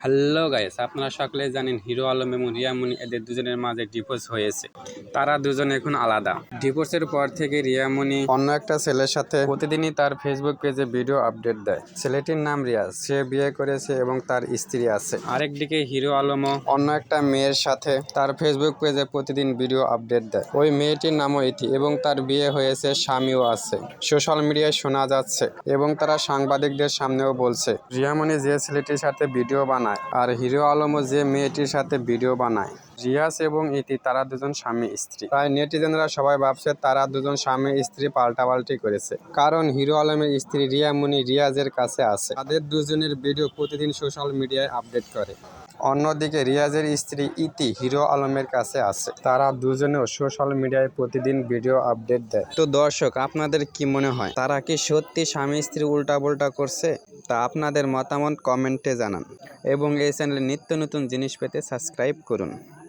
Hello guys আপনারা সকলে জানেন হিরো আলম এবং রিয়ামণি এদের দুজনের মাঝে ডিভোর্স হয়েছে। তারা দুজন এখন আলাদা। ডিভোর্সের পর থেকে রিয়ামণি অন্য একটা ছেলের সাথে প্রতিদিনই তার ফেসবুক পেজে ভিডিও আপডেট দেয়। ছেলেটির নাম রিয়াজ সে বিয়ে করেছে এবং তার স্ত্রী আছে। আরেকদিকে হিরো আলমও অন্য একটা মেয়ের সাথে তার ফেসবুক পেজে প্রতিদিন ভিডিও আপডেট দেয়। ওই মেয়েটির নামও ইতি এবং তার বিয়ে হয়েছে, স্বামীও আছে। সোশ্যাল মিডিয়ায় শোনা যাচ্ছে এবং তারা সাংবাদিকদের সামনেও বলছে রিয়ামণি যে ছেলেটির সাথে ভিডিও বানায় আর হিরো আলমও যে মেয়েটির সাথে ভিডিও বানায়। রিয়াজ এবং ইতি, তারা দুজন স্বামী, স্ত্রী। তাই নেটিজেনরা সবাই ভাবছে, তারা দুজন স্বামী, স্ত্রী পাল্টাপাল্টি করেছে। কারণ হিরো আলমের স্ত্রী রিয়া মুনি রিয়াজের কাছে আছে। তাদের দুজনের ভিডিও প্রতিদিন সোশ্যাল মিডিয়ায় আপডেট করে। অন্যদিকে রিয়াজের স্ত্রী ইতি হিরো আলমের কাছে আছে। তারা দুজনেও সোশ্যাল মিডিয়ায় প্রতিদিন ভিডিও আপডেট দেয়। তো দর্শক, আপনাদের কি মনে হয়? তারা কি সত্যি স্বামী স্ত্রী উল্টাপাল্টা করছে? তা আপনাদের মতামত কমেন্টে জানান। এবং এই চ্যানেলে নিত্য নতুন জিনিস পেতে সাবস্ক্রাইব করুন।